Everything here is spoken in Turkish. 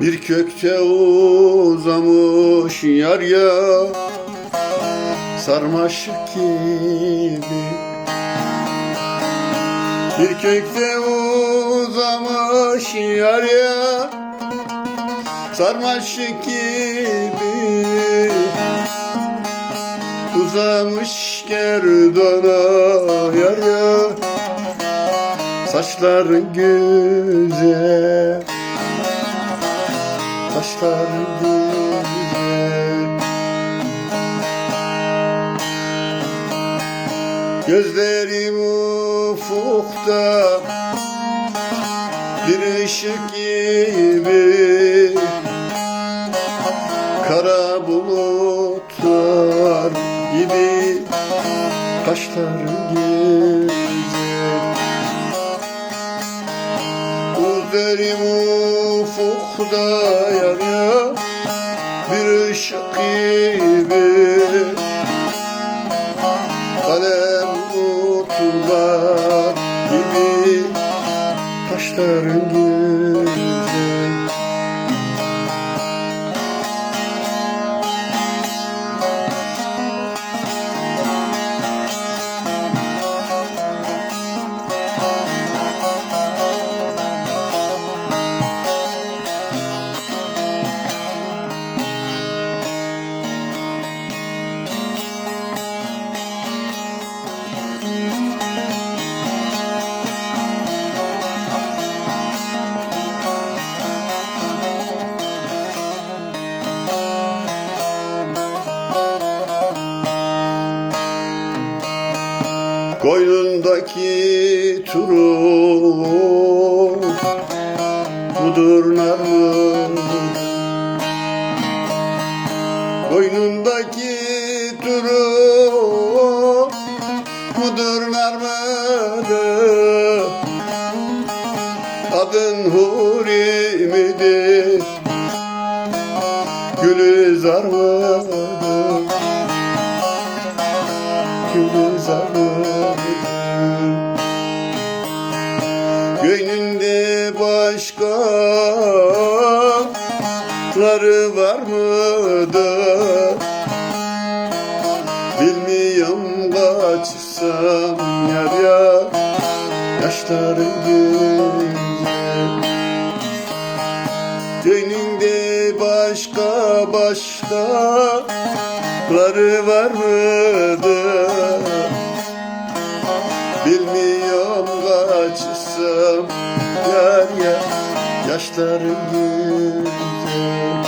Bir kökte uzamış yar ya Sarmaşık gibi. Bir kökte uzamış yar ya Sarmaşık gibi. Uzamış gerdana yar ya Saçların güzel Saçların güzel Gözlerim ufukta Bir ışık gibi. Kara bulutlar gibi Kaşların güzel Gözlerim ufukta yanıyor Bir ışık gibi. Kalem bulutlar gibi Kaşların güzel Koynundaki turu Budur narlı Koynundaki turu Budur narmadı Adın huri midir Gülü zarmadı Gülü zarmadı başkaları var mıdır? Bilmiyorum kaçırsam yar ya Yaşların güzel Gönlünde başka başkaları var mıdır? saçların güzel.